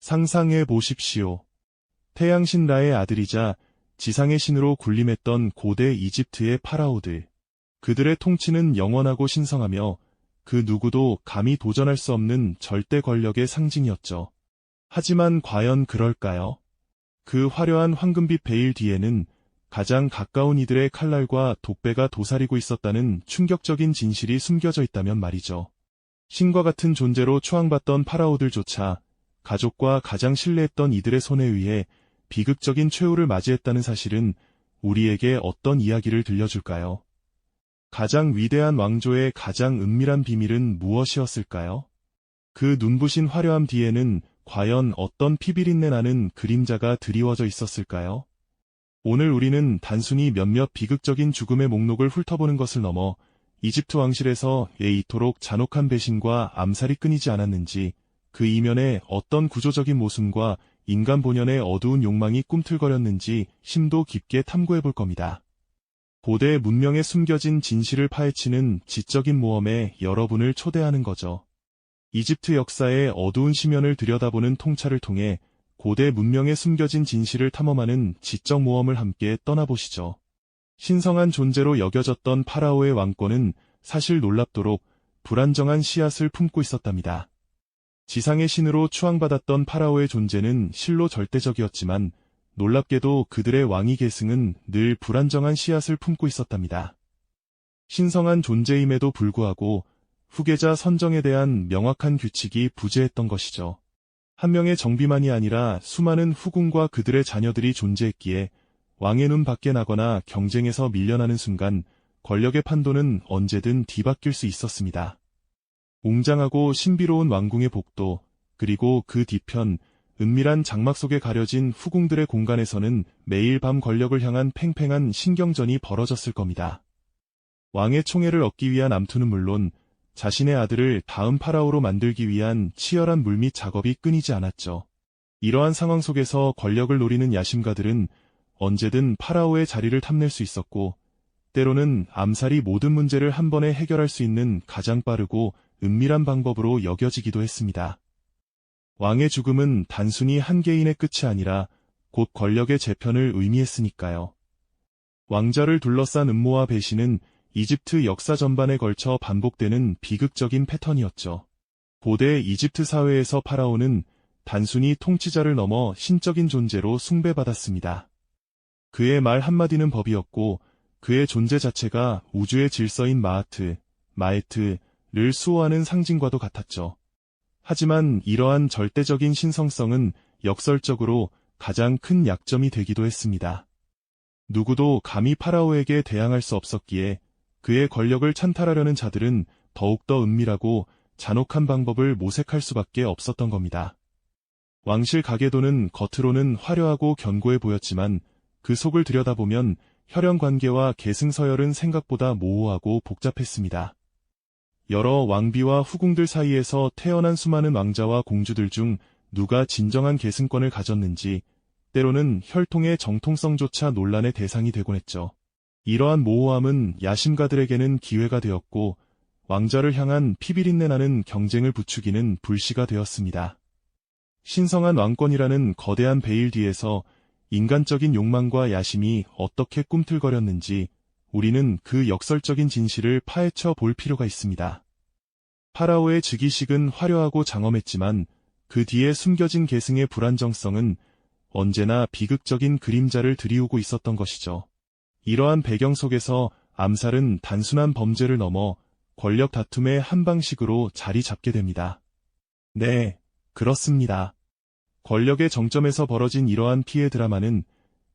상상해 보십시오. 태양신 라의 아들이자 지상의 신으로 군림했던 고대 이집트의 파라오들. 그들의 통치는 영원하고 신성하며 그 누구도 감히 도전할 수 없는 절대 권력의 상징이었죠. 하지만 과연 그럴까요? 그 화려한 황금빛 베일 뒤에는 가장 가까운 이들의 칼날과 독배가 도사리고 있었다는 충격적인 진실이 숨겨져 있다면 말이죠. 신과 같은 존재로 추앙받던 파라오들조차 가족과 가장 신뢰했던 이들의 손에 의해 비극적인 최후를 맞이했다는 사실은 우리에게 어떤 이야기를 들려줄까요? 가장 위대한 왕조의 가장 은밀한 비밀은 무엇이었을까요? 그 눈부신 화려함 뒤에는 과연 어떤 피비린내 나는 그림자가 드리워져 있었을까요? 오늘 우리는 단순히 몇몇 비극적인 죽음의 목록을 훑어보는 것을 넘어 이집트 왕실에서 왜 이토록 잔혹한 배신과 암살이 끊이지 않았는지 그 이면에 어떤 구조적인 모순과 인간 본연의 어두운 욕망이 꿈틀거렸는지 심도 깊게 탐구해 볼 겁니다. 고대 문명에 숨겨진 진실을 파헤치는 지적인 모험에 여러분을 초대하는 거죠. 이집트 역사의 어두운 시면을 들여다보는 통찰을 통해 고대 문명에 숨겨진 진실을 탐험하는 지적 모험을 함께 떠나보시죠. 신성한 존재로 여겨졌던 파라오의 왕권은 사실 놀랍도록 불안정한 씨앗을 품고 있었답니다. 지상의 신으로 추앙받았던 파라오의 존재는 실로 절대적이었지만 놀랍게도 그들의 왕위 계승은 늘 불안정한 씨앗을 품고 있었답니다. 신성한 존재임에도 불구하고 후계자 선정에 대한 명확한 규칙이 부재했던 것이죠. 한 명의 정비만이 아니라 수많은 후궁과 그들의 자녀들이 존재했기에 왕의 눈 밖에 나거나 경쟁에서 밀려나는 순간 권력의 판도는 언제든 뒤바뀔 수 있었습니다. 웅장하고 신비로운 왕궁의 복도, 그리고 그 뒤편 은밀한 장막 속에 가려진 후궁들의 공간에서는 매일 밤 권력을 향한 팽팽한 신경전이 벌어졌을 겁니다. 왕의 총애를 얻기 위한 암투는 물론 자신의 아들을 다음 파라오로 만들기 위한 치열한 물밑 작업이 끊이지 않았죠. 이러한 상황 속에서 권력을 노리는 야심가들은 언제든 파라오의 자리를 탐낼 수 있었고, 때로는 암살이 모든 문제를 한 번에 해결할 수 있는 가장 빠르고 은밀한 방법으로 여겨지기도 했습니다. 왕의 죽음은 단순히 한 개인의 끝이 아니라 곧 권력의 재편을 의미했으니까요. 왕자를 둘러싼 음모와 배신은 이집트 역사 전반에 걸쳐 반복되는 비극적인 패턴이었죠. 고대 이집트 사회에서 파라오는 단순히 통치자를 넘어 신적인 존재로 숭배받았습니다. 그의 말 한마디는 법이었고 그의 존재 자체가 우주의 질서인 마하트, 마에트 를 수호하는 상징과도 같았죠. 하지만 이러한 절대적인 신성성은 역설적으로 가장 큰 약점이 되기도 했습니다. 누구도 감히 파라오에게 대항할 수 없었기에 그의 권력을 찬탈하려는 자들은 더욱더 은밀하고 잔혹한 방법을 모색할 수밖에 없었던 겁니다. 왕실 가계도는 겉으로는 화려하고 견고해 보였지만 그 속을 들여다보면 혈연 관계와 계승 서열은 생각보다 모호하고 복잡했습니다. 여러 왕비와 후궁들 사이에서 태어난 수많은 왕자와 공주들 중 누가 진정한 계승권을 가졌는지 때로는 혈통의 정통성조차 논란의 대상이 되곤 했죠. 이러한 모호함은 야심가들에게는 기회가 되었고 왕자를 향한 피비린내 나는 경쟁을 부추기는 불씨가 되었습니다. 신성한 왕권이라는 거대한 베일 뒤에서 인간적인 욕망과 야심이 어떻게 꿈틀거렸는지 우리는 그 역설적인 진실을 파헤쳐 볼 필요가 있습니다. 파라오의 즉위식은 화려하고 장엄했지만 그 뒤에 숨겨진 계승의 불안정성은 언제나 비극적인 그림자를 드리우고 있었던 것이죠. 이러한 배경 속에서 암살은 단순한 범죄를 넘어 권력 다툼의 한 방식으로 자리 잡게 됩니다. 네, 그렇습니다. 권력의 정점에서 벌어진 이러한 피해 드라마는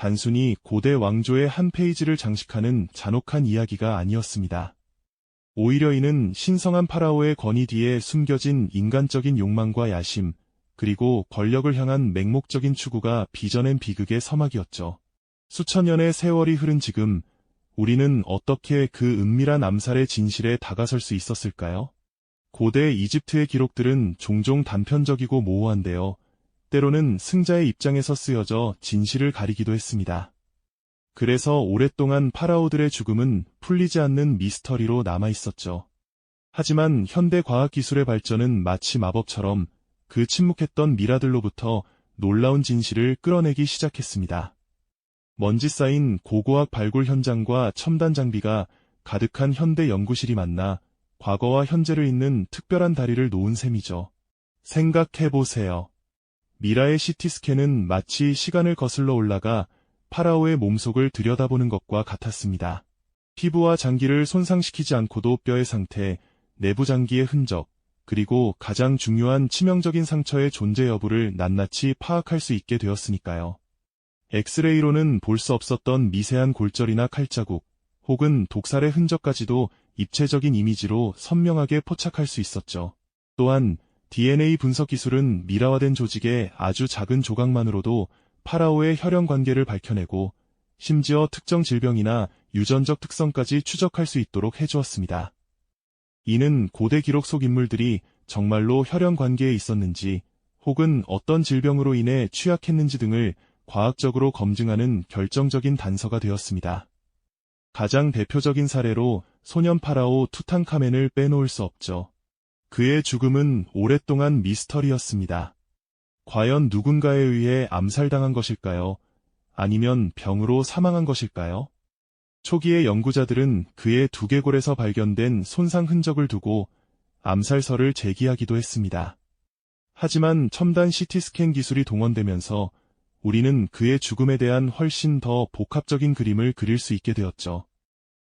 단순히 고대 왕조의 한 페이지를 장식하는 잔혹한 이야기가 아니었습니다. 오히려 이는 신성한 파라오의 권위 뒤에 숨겨진 인간적인 욕망과 야심, 그리고 권력을 향한 맹목적인 추구가 빚어낸 비극의 서막이었죠. 수천 년의 세월이 흐른 지금, 우리는 어떻게 그 은밀한 암살의 진실에 다가설 수 있었을까요? 고대 이집트의 기록들은 종종 단편적이고 모호한데요. 때로는 승자의 입장에서 쓰여져 진실을 가리기도 했습니다. 그래서 오랫동안 파라오들의 죽음은 풀리지 않는 미스터리로 남아 있었죠. 하지만 현대 과학기술의 발전은 마치 마법처럼 그 침묵했던 미라들로부터 놀라운 진실을 끌어내기 시작했습니다. 먼지 쌓인 고고학 발굴 현장과 첨단 장비가 가득한 현대 연구실이 만나 과거와 현재를 잇는 특별한 다리를 놓은 셈이죠. 생각해보세요. 미라의 CT스캔은 마치 시간을 거슬러 올라가 파라오의 몸속을 들여다보는 것과 같았습니다. 피부와 장기를 손상시키지 않고도 뼈의 상태, 내부 장기의 흔적, 그리고 가장 중요한 치명적인 상처의 존재 여부를 낱낱이 파악할 수 있게 되었으니까요. 엑스레이로는 볼 수 없었던 미세한 골절이나 칼자국, 혹은 독살의 흔적까지도 입체적인 이미지로 선명하게 포착할 수 있었죠. 또한 DNA 분석 기술은 미라화된 조직의 아주 작은 조각만으로도 파라오의 혈연 관계를 밝혀내고 심지어 특정 질병이나 유전적 특성까지 추적할 수 있도록 해주었습니다. 이는 고대 기록 속 인물들이 정말로 혈연 관계에 있었는지 혹은 어떤 질병으로 인해 취약했는지 등을 과학적으로 검증하는 결정적인 단서가 되었습니다. 가장 대표적인 사례로 소년 파라오 투탕카멘을 빼놓을 수 없죠. 그의 죽음은 오랫동안 미스터리였습니다. 과연 누군가에 의해 암살당한 것일까요? 아니면 병으로 사망한 것일까요? 초기의 연구자들은 그의 두개골에서 발견된 손상 흔적을 두고 암살설을 제기하기도 했습니다. 하지만 첨단 CT스캔 기술이 동원되면서 우리는 그의 죽음에 대한 훨씬 더 복합적인 그림을 그릴 수 있게 되었죠.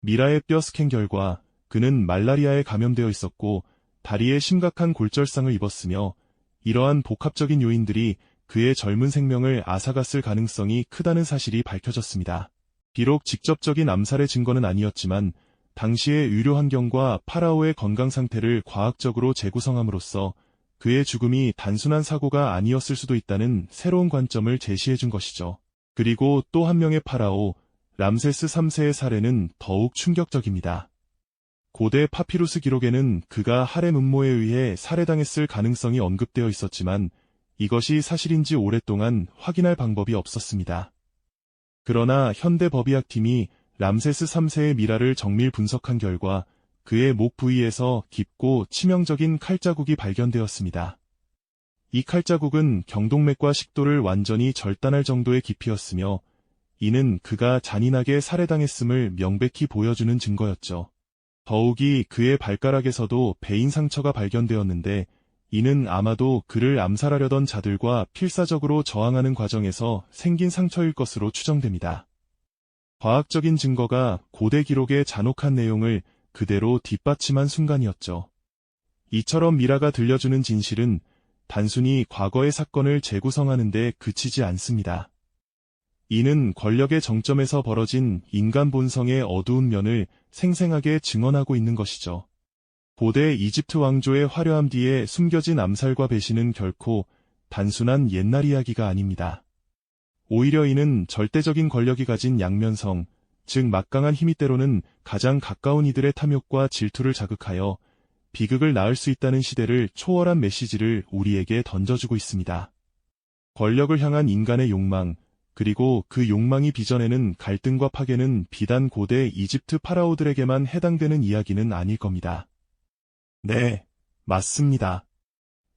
미라의 뼈 스캔 결과 그는 말라리아에 감염되어 있었고 다리에 심각한 골절상을 입었으며 이러한 복합적인 요인들이 그의 젊은 생명을 앗아갔을 가능성이 크다는 사실이 밝혀졌습니다. 비록 직접적인 암살의 증거는 아니었지만 당시의 의료 환경과 파라오의 건강 상태를 과학적으로 재구성함으로써 그의 죽음이 단순한 사고가 아니었을 수도 있다는 새로운 관점을 제시해준 것이죠. 그리고 또 한 명의 파라오, 람세스 3세의 사례는 더욱 충격적입니다. 고대 파피루스 기록에는 그가 하렘 음모에 의해 살해당했을 가능성이 언급되어 있었지만 이것이 사실인지 오랫동안 확인할 방법이 없었습니다. 그러나 현대 법의학팀이 람세스 3세의 미라를 정밀 분석한 결과 그의 목 부위에서 깊고 치명적인 칼자국이 발견되었습니다. 이 칼자국은 경동맥과 식도를 완전히 절단할 정도의 깊이였으며 이는 그가 잔인하게 살해당했음을 명백히 보여주는 증거였죠. 더욱이 그의 발가락에서도 배인 상처가 발견되었는데 이는 아마도 그를 암살하려던 자들과 필사적으로 저항하는 과정에서 생긴 상처일 것으로 추정됩니다. 과학적인 증거가 고대 기록의 잔혹한 내용을 그대로 뒷받침한 순간이었죠. 이처럼 미라가 들려주는 진실은 단순히 과거의 사건을 재구성하는 데 그치지 않습니다. 이는 권력의 정점에서 벌어진 인간 본성의 어두운 면을 생생하게 증언하고 있는 것이죠. 고대 이집트 왕조의 화려함 뒤에 숨겨진 암살과 배신은 결코 단순한 옛날 이야기가 아닙니다. 오히려 이는 절대적인 권력이 가진 양면성, 즉 막강한 힘이 때로는 가장 가까운 이들의 탐욕과 질투를 자극하여 비극을 낳을 수 있다는 시대를 초월한 메시지를 우리에게 던져주고 있습니다. 권력을 향한 인간의 욕망, 그리고 그 욕망이 빚어내는 갈등과 파괴는 비단 고대 이집트 파라오들에게만 해당되는 이야기는 아닐 겁니다. 네, 맞습니다.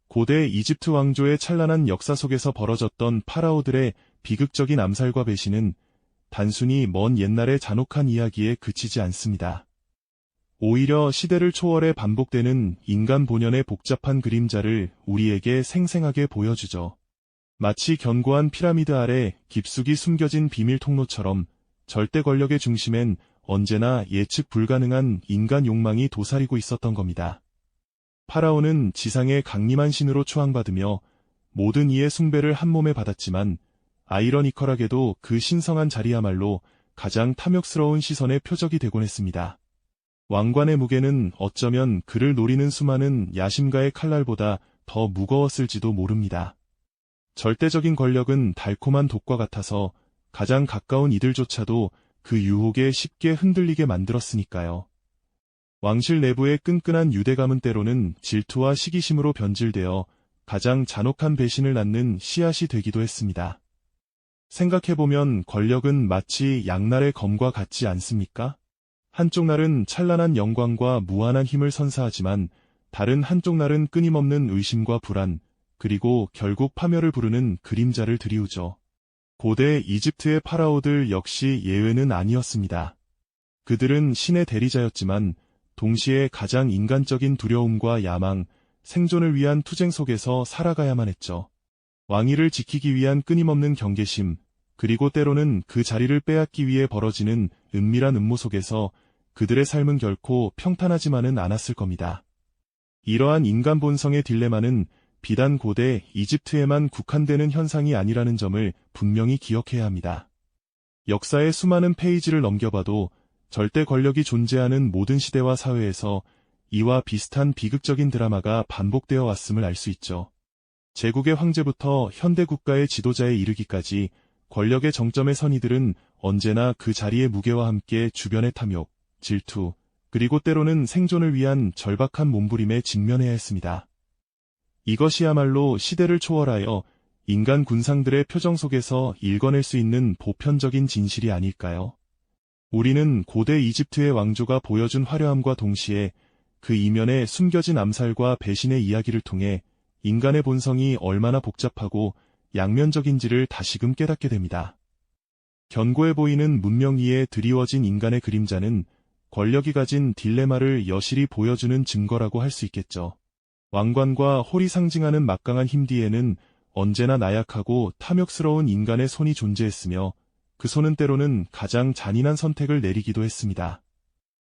고대 이집트 왕조의 찬란한 역사 속에서 벌어졌던 파라오들의 비극적인 암살과 배신은 단순히 먼 옛날의 잔혹한 이야기에 그치지 않습니다. 오히려 시대를 초월해 반복되는 인간 본연의 복잡한 그림자를 우리에게 생생하게 보여주죠. 마치 견고한 피라미드 아래 깊숙이 숨겨진 비밀 통로처럼 절대 권력의 중심엔 언제나 예측 불가능한 인간 욕망이 도사리고 있었던 겁니다. 파라오는 지상의 강림한 신으로 추앙받으며 모든 이의 숭배를 한 몸에 받았지만 아이러니컬하게도 그 신성한 자리야말로 가장 탐욕스러운 시선의 표적이 되곤 했습니다. 왕관의 무게는 어쩌면 그를 노리는 수많은 야심가의 칼날보다 더 무거웠을지도 모릅니다. 절대적인 권력은 달콤한 독과 같아서 가장 가까운 이들조차도 그 유혹에 쉽게 흔들리게 만들었으니까요. 왕실 내부의 끈끈한 유대감은 때로는 질투와 시기심으로 변질되어 가장 잔혹한 배신을 낳는 씨앗이 되기도 했습니다. 생각해보면 권력은 마치 양날의 검과 같지 않습니까? 한쪽 날은 찬란한 영광과 무한한 힘을 선사하지만 다른 한쪽 날은 끊임없는 의심과 불안, 그리고 결국 파멸을 부르는 그림자를 들이우죠. 고대 이집트의 파라오들 역시 예외는 아니었습니다. 그들은 신의 대리자였지만 동시에 가장 인간적인 두려움과 야망, 생존을 위한 투쟁 속에서 살아가야만 했죠. 왕위를 지키기 위한 끊임없는 경계심, 그리고 때로는 그 자리를 빼앗기 위해 벌어지는 은밀한 음모 속에서 그들의 삶은 결코 평탄하지만은 않았을 겁니다. 이러한 인간 본성의 딜레마는 비단 고대 이집트에만 국한되는 현상이 아니라는 점을 분명히 기억해야 합니다. 역사의 수많은 페이지를 넘겨봐도 절대 권력이 존재하는 모든 시대와 사회에서 이와 비슷한 비극적인 드라마가 반복되어 왔음을 알 수 있죠. 제국의 황제부터 현대 국가의 지도자에 이르기까지 권력의 정점의 선의들은 언제나 그 자리의 무게와 함께 주변의 탐욕, 질투, 그리고 때로는 생존을 위한 절박한 몸부림에 직면해야 했습니다. 이것이야말로 시대를 초월하여 인간 군상들의 표정 속에서 읽어낼 수 있는 보편적인 진실이 아닐까요? 우리는 고대 이집트의 왕조가 보여준 화려함과 동시에 그 이면에 숨겨진 암살과 배신의 이야기를 통해 인간의 본성이 얼마나 복잡하고 양면적인지를 다시금 깨닫게 됩니다. 견고해 보이는 문명 위에 드리워진 인간의 그림자는 권력이 가진 딜레마를 여실히 보여주는 증거라고 할 수 있겠죠. 왕관과 홀이 상징하는 막강한 힘 뒤에는 언제나 나약하고 탐욕스러운 인간의 손이 존재했으며 그 손은 때로는 가장 잔인한 선택을 내리기도 했습니다.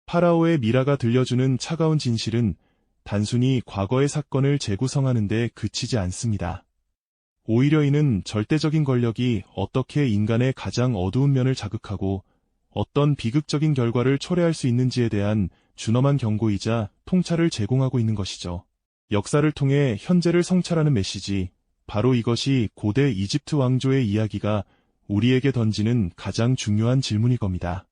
파라오의 미라가 들려주는 차가운 진실은 단순히 과거의 사건을 재구성하는 데 그치지 않습니다. 오히려 이는 절대적인 권력이 어떻게 인간의 가장 어두운 면을 자극하고 어떤 비극적인 결과를 초래할 수 있는지에 대한 준엄한 경고이자 통찰을 제공하고 있는 것이죠. 역사를 통해 현재를 성찰하는 메시지, 바로 이것이 고대 이집트 왕조의 이야기가 우리에게 던지는 가장 중요한 질문일 겁니다.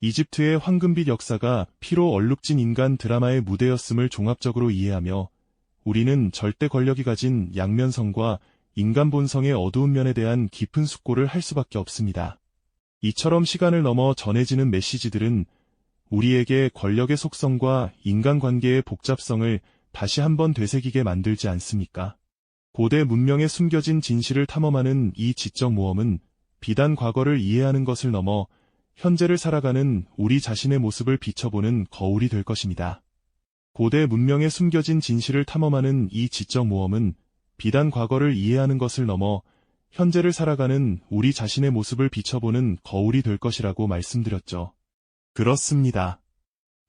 이집트의 황금빛 역사가 피로 얼룩진 인간 드라마의 무대였음을 종합적으로 이해하며 우리는 절대 권력이 가진 양면성과 인간 본성의 어두운 면에 대한 깊은 숙고를 할 수밖에 없습니다. 이처럼 시간을 넘어 전해지는 메시지들은 우리에게 권력의 속성과 인간관계의 복잡성을 다시 한번 되새기게 만들지 않습니까? 고대 문명에 숨겨진 진실을 탐험하는 이 지적 모험은 비단 과거를 이해하는 것을 넘어 현재를 살아가는 우리 자신의 모습을 비춰보는 거울이 될 것입니다. 고대 문명에 숨겨진 진실을 탐험하는 이 지적 모험은 비단 과거를 이해하는 것을 넘어 현재를 살아가는 우리 자신의 모습을 비춰보는 거울이 될 것이라고 말씀드렸죠. 그렇습니다.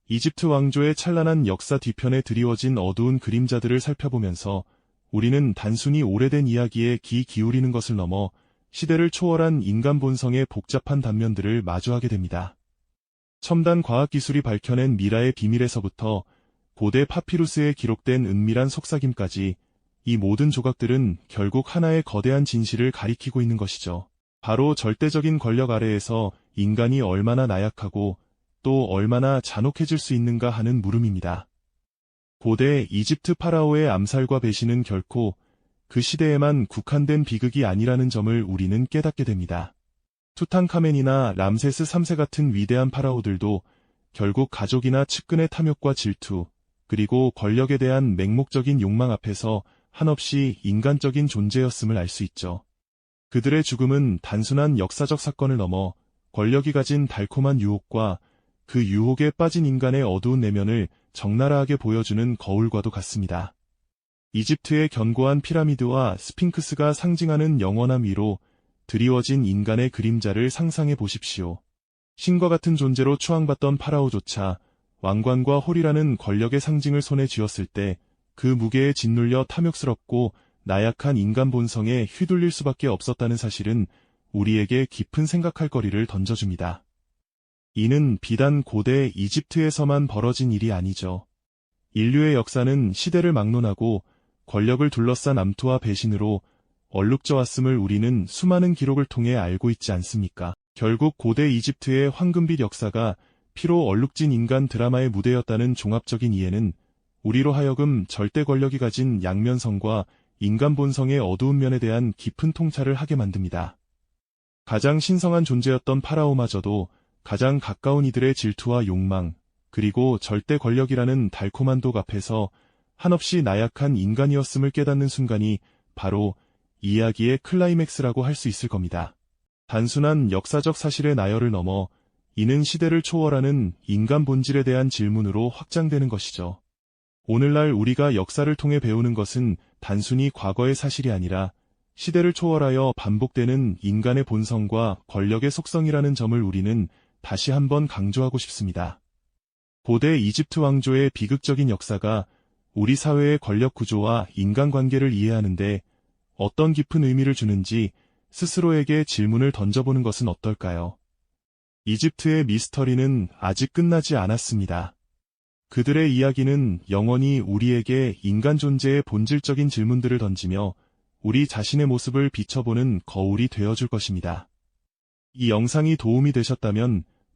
이집트 왕조의 찬란한 역사 뒤편에 드리워진 어두운 그림자들을 살펴보면서 우리는 단순히 오래된 이야기에 귀 기울이는 것을 넘어 시대를 초월한 인간 본성의 복잡한 단면들을 마주하게 됩니다. 첨단 과학기술이 밝혀낸 미라의 비밀에서부터 고대 파피루스에 기록된 은밀한 속삭임까지 이 모든 조각들은 결국 하나의 거대한 진실을 가리키고 있는 것이죠. 바로 절대적인 권력 아래에서 인간이 얼마나 나약하고 또 얼마나 잔혹해질 수 있는가 하는 물음입니다. 고대 이집트 파라오의 암살과 배신은 결코 그 시대에만 국한된 비극이 아니라는 점을 우리는 깨닫게 됩니다. 투탕카멘이나 람세스 3세 같은 위대한 파라오들도 결국 가족이나 측근의 탐욕과 질투, 그리고 권력에 대한 맹목적인 욕망 앞에서 한없이 인간적인 존재였음을 알 수 있죠. 그들의 죽음은 단순한 역사적 사건을 넘어 권력이 가진 달콤한 유혹과 그 유혹에 빠진 인간의 어두운 내면을 적나라하게 보여주는 거울과도 같습니다. 이집트의 견고한 피라미드와 스핑크스가 상징하는 영원함 위로 드리워진 인간의 그림자를 상상해 보십시오. 신과 같은 존재로 추앙받던 파라오조차 왕관과 홀이라는 권력의 상징을 손에 쥐었을 때 그 무게에 짓눌려 탐욕스럽고 나약한 인간 본성에 휘둘릴 수밖에 없었다는 사실은 우리에게 깊은 생각할 거리를 던져줍니다. 이는 비단 고대 이집트에서만 벌어진 일이 아니죠. 인류의 역사는 시대를 막론하고 권력을 둘러싼 암투와 배신으로 얼룩져 왔음을 우리는 수많은 기록을 통해 알고 있지 않습니까? 결국 고대 이집트의 황금빛 역사가 피로 얼룩진 인간 드라마의 무대였다는 종합적인 이해는 우리로 하여금 절대 권력이 가진 양면성과 인간 본성의 어두운 면에 대한 깊은 통찰을 하게 만듭니다. 가장 신성한 존재였던 파라오마저도 가장 가까운 이들의 질투와 욕망, 그리고 절대 권력이라는 달콤한 독 앞에서 한없이 나약한 인간이었음을 깨닫는 순간이 바로 이야기의 클라이맥스라고 할 수 있을 겁니다. 단순한 역사적 사실의 나열을 넘어 이는 시대를 초월하는 인간 본질에 대한 질문으로 확장되는 것이죠. 오늘날 우리가 역사를 통해 배우는 것은 단순히 과거의 사실이 아니라 시대를 초월하여 반복되는 인간의 본성과 권력의 속성이라는 점을 우리는 다시 한번 강조하고 싶습니다. 고대 이집트 왕조의 비극적인 역사가 우리 사회의 권력 구조와 인간관계를 이해하는데 어떤 깊은 의미를 주는지 스스로에게 질문을 던져보는 것은 어떨까요? 이집트의 미스터리는 아직 끝나지 않았습니다. 그들의 이야기는 영원히 우리에게 인간 존재의 본질적인 질문들을 던지며 우리 자신의 모습을 비춰보는 거울이 되어줄 것입니다. 이 영상이 도움이 되셨다면